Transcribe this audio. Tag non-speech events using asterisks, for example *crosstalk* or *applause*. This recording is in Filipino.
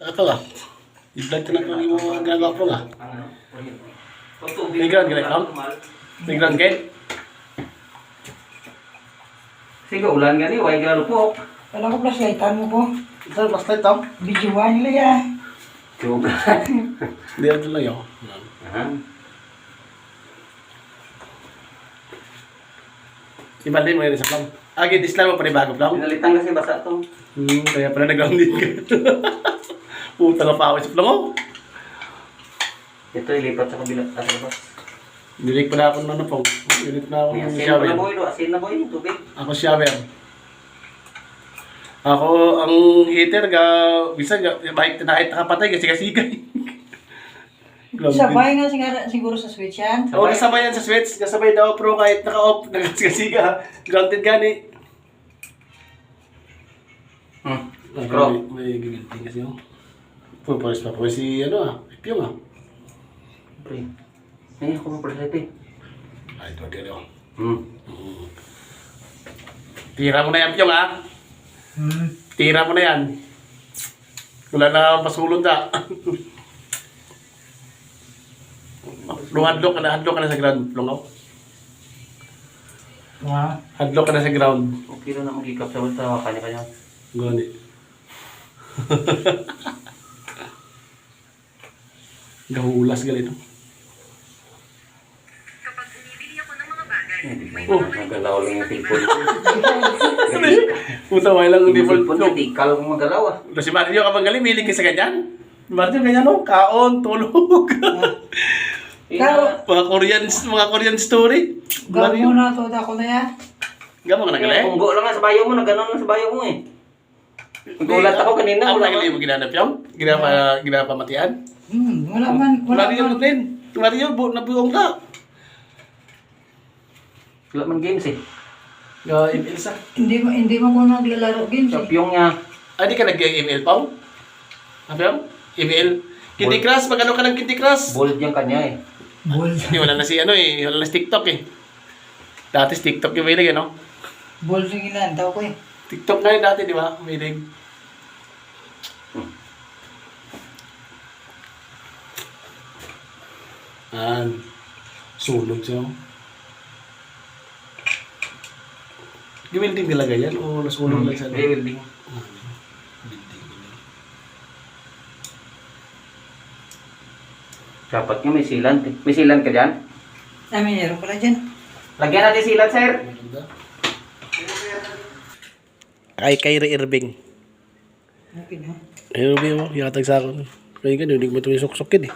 Ito ah. I-vlog ka na kung yung mga ginagawa ko nga. Playground, ginagawa? Playground kayo? Sige, ulan gani, way galo po. Kala ko flashlightan mo ko. Sir, mas light ah. Videoan nila ya. Juga. Hindi rin lang yun. Ibalik mo yun sa plan. Agad islam mo pa rin bago plan. Pinalitan kasi basa to. Hmm, kaya pala nag-grounding ka. *laughs* Puta ka pa ako sa plan mo. Ito ilipat sa kabila sa labas. Dinig pa na ako ng ano po. Dinig na ako May ng asin shower. na boy, asin na boy, tubig. Ako shower. Ako, ang heater, ga, bisa, ga, bahit na kahit nakapatay, kasi kasigay. *laughs* Sabay nga sigara, siguro sa switch yan. Oo, kasabay yan sa switch. Kasabay daw, pro kahit naka-off, *laughs* nagkasiga. Grounded gani. Hmm. May, Pro. may giginting kasi yun. Pupulis pa po si, ano ah, Piyong ah. Pre. Ay, ako pala ito. Ay, ito, ito, ito. Hmm. Tira mo na yan, Piyong ah. Hmm. Tira mo na yan. Wala na pasulod ah. *laughs* Luhadlok ka na, hadlok ka na sa ground. Lungaw. Ha? Hadlok ka na sa ground. Okay lang na magikap sa basta kanya-kanya. Gani. *laughs* Gahulas gali ito. Oh, nagalaw lang yung cellphone ko. Puta, may lang Yung default cellphone look. ko, tikal kong magalaw ah. Pero si Mario kapag galing, milig ka sa ganyan. Si Mario ganyan no, kaon, tulog. Pero, mga Korean, mga Korean story. gawin Mario. mo na to, dako na ya. Gamo ka na Kaya galing? kunggo lang nga sa bayo mo, nagganon lang sa bayo mo eh. Nagulat ako kanina. Ako wala na galing mo ginanap yung? Ginapa, ginapa matian? Hmm, wala man, wala Mario man. din. Mario, bu nabuong ka. Wala man games eh. Ga email sa. Hindi mo, hindi mo ko naglalaro games Sa eh. piyong niya. Ah, di ka nag-email pa? Ano yung? Email? Candy Crush, magano ka ng Candy Crush? Bold yung kanya eh. Ball. Hindi, wala na si ano eh, wala na si TikTok eh. Dati si TikTok yung milig, ano? Ball yung ilan, tao ko eh. TikTok nga yun dati, di ba? Milig. Ah, sulog siya. oh. Gumilding talaga yan o nasulog lang siya? May welding. Ah. Dapat nga may silan. May silan ka dyan? Ah, may meron pala dyan. Lagyan natin silan, sir. Kay Kyrie Irving. Okay na. Irving mo, yatag sa akin. Kaya ganun, hindi mo ito yung suksok yun eh.